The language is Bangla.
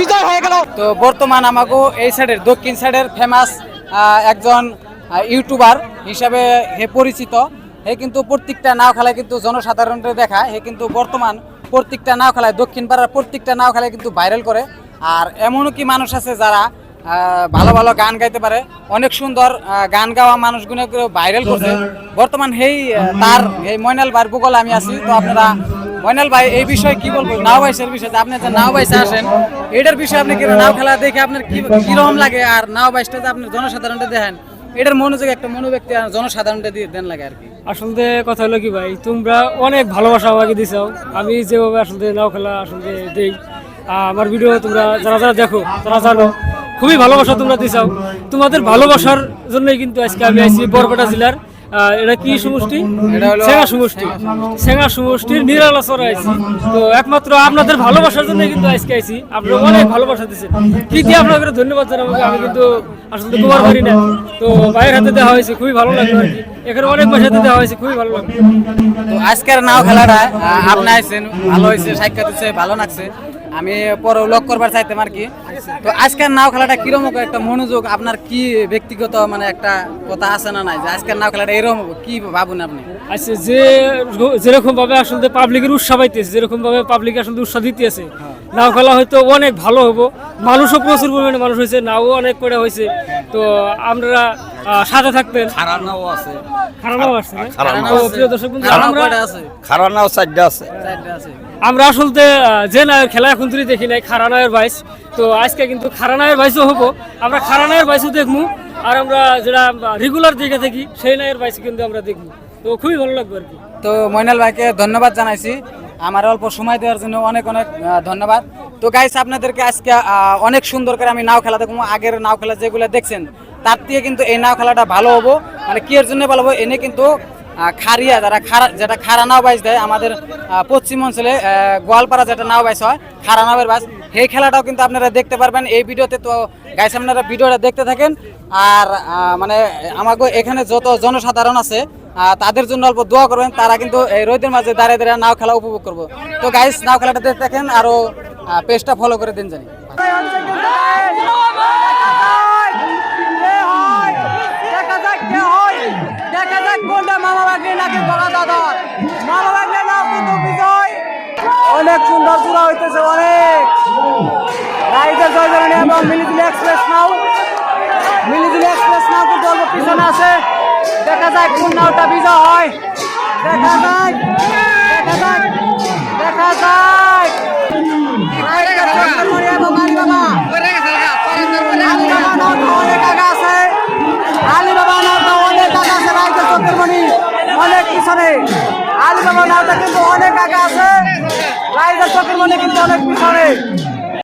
বিজয় হয়ে গেল। তো বর্তমান আমাকে এই সাইডের দক্ষিণ সাইডের ফেমাস একজন ইউটিউবার হিসাবে হে পরিচিত। হে কিন্তু প্রত্যেকটা নাও খেলায় কিন্তু জনসাধারণের দেখা। হে কিন্তু বর্তমান প্রত্যেকটা নাও খেলায়, দক্ষিণ পাড়ার প্রত্যেকটা নাও খেলায় কিন্তু ভাইরাল করে। আর এমনও কি মানুষ আছে যারা ভালো ভালো গান গাইতে পারে। অনেক সুন্দর গান গাওয়া মানুষগুলো ভাইরাল করছে। বর্তমান আহ, তার এই ময়নাল বার ভূগোল আমি আছি। তো আপনারা ময়নাল ভাই এই বিষয়ে কি বলব? নাও বাইসের বিষয়ে। আপনি যে নাও বাইসে আসেন এটার বিষয়ে আপনি কি নাও খেলা দেখে আপনার কি কীরকম লাগে? আর নাও বাইসটা যে আপনি জনসাধারণটা দেখেন। এটার মনোযোগ একটা মনোব্যক্তি আর জনসাধারণটা দিয়ে দেন লাগে আর কি। আসলে কথা হলো কি ভাই তোমরা অনেক ভালোবাসা আমাকে দিছাও আমি যেভাবে আসলে নাও খেলা আসলে দেই। আমার ভিডিও তোমরা যারা যারা দেখো তারা জানো। খুবই ভালোবাসা তোমরা দিছাও তোমাদের ভালোবাসার জন্যই কিন্তু আজকে আমি আইছি বরপেটা জেলার এটা কি সমষ্টি? সেঙ্গা সমষ্টি। সেঙ্গা সমষ্টির নিরালা চরে আইছি। তো একমাত্র আপনাদের ভালোবাসার জন্য কিন্তু আজকে আইছি। আপনারা অনেক ভালোবাসা দিচ্ছেন কি দিয়ে আপনাদের ধন্যবাদ জানাব। আমি কিন্তু আসলে কুমার পারি না। তো ভাইয়ের হাতে দেওয়া হয়েছে খুবই ভালো লাগল আর কি। এখানে অনেক পয়সাতে দেওয়া হয়েছে খুবই ভালো লাগল। তো আজকের নাও খেলাটা আপনি আইছেন ভালো হয়েছে সাক্ষাৎ হচ্ছে ভালো লাগছে। আমি পরে লক করবার চাইতাম আর কি। তো আজকের নাও খেলাটা কীরকম একটা মনোযোগ আপনার কি ব্যক্তিগত মানে একটা কথা আছে না নাই? যে আজকের নাও খেলাটা এরকম কি ভাবুন আপনি? আচ্ছা যে যেরকম ভাবে আসলে পাবলিকের উৎসাহ পাইতেছে যেরকম ভাবে পাবলিক আসলে উৎসাহ দিতেছে নাও খেলা হয়তো অনেক ভালো হব। মানুষও প্রচুর পরিমাণে মানুষ হয়েছে নাও অনেক করে হয়েছে। তো আপনারা আহ, সাথে থাকবেন। খারানাও আছে। খারাপও আসছে না? খারাপ দর্শক বন্ধু, কারণ আমরা কয়টা আছে? খারানাও চারটা আছে। চারটা আছে। আমরা আসলে যে নায়ের খেলা এখন তুই দেখি নাই খারানায়ের বাইস তো আজকে কিন্তু খারানায়ের বাইসও হব। আমরা খারানায়ের বাইসও দেখব। আর আমরা যেটা রেগুলার দেখে থাকি, সেই নায়ের বাইস কিন্তু আমরা দেখব। তো খুবই ভালো লাগবে আর কি। তো মইনাল ভাইকে ধন্যবাদ জানাইছি। আমার অল্প সময় দেওয়ার জন্য অনেক অনেক ধন্যবাদ। তো গাইস আপনাদেরকে আজকে অনেক সুন্দর করে আমি নাও খেলা দেখব। আগের নাও খেলা যেগুলো দেখছেন, তার থেকে কিন্তু এই নাও খেলাটা ভালো হব। মানে কি এর জন্য ভালো হব, এনে কিন্তু খারিয়া, যারা খারা, যেটা খারা নাও বাইস দেয়, আমাদের পশ্চিম অঞ্চলে গোয়ালপাড়া যেটা নাও বাইস হয় খারা নাওয়ের বাইস সেই খেলাটাও কিন্তু আপনারা দেখতে পারবেন। এই ভিডিওতে তো গাইস আপনারা ভিডিওটা দেখতে থাকেন। আর মানে আমাকে এখানে যত জনসাধারণ আছে তাদের জন্য অল্প দোয়া করবেন। তারা কিন্তু এই রোদের মাঝে দাঁড়িয়ে দাঁড়িয়ে নাও খেলা উপভোগ করব। তো গাইস নাও খেলাটা দেখতে থাকেন। আরও পেজটা ফলো করে দিন জানি। অনেক সুন্দর চূড়া হইতেছে, অনেক। রাইডার জয়জরণী এবং মিলিদিলি এক্সপ্রেস নাও। মিলিদিলি এক্সপ্রেস নাও, কিন্তু অল্প পিছনে আছে। দেখা যাক কোন নাওটা বিজয় হয়। দেখা যাক দেখা যাক, দেখা কিন্তু অনেক আগে আছে। রাইডার মনে কিন্তু অনেক পিছনে।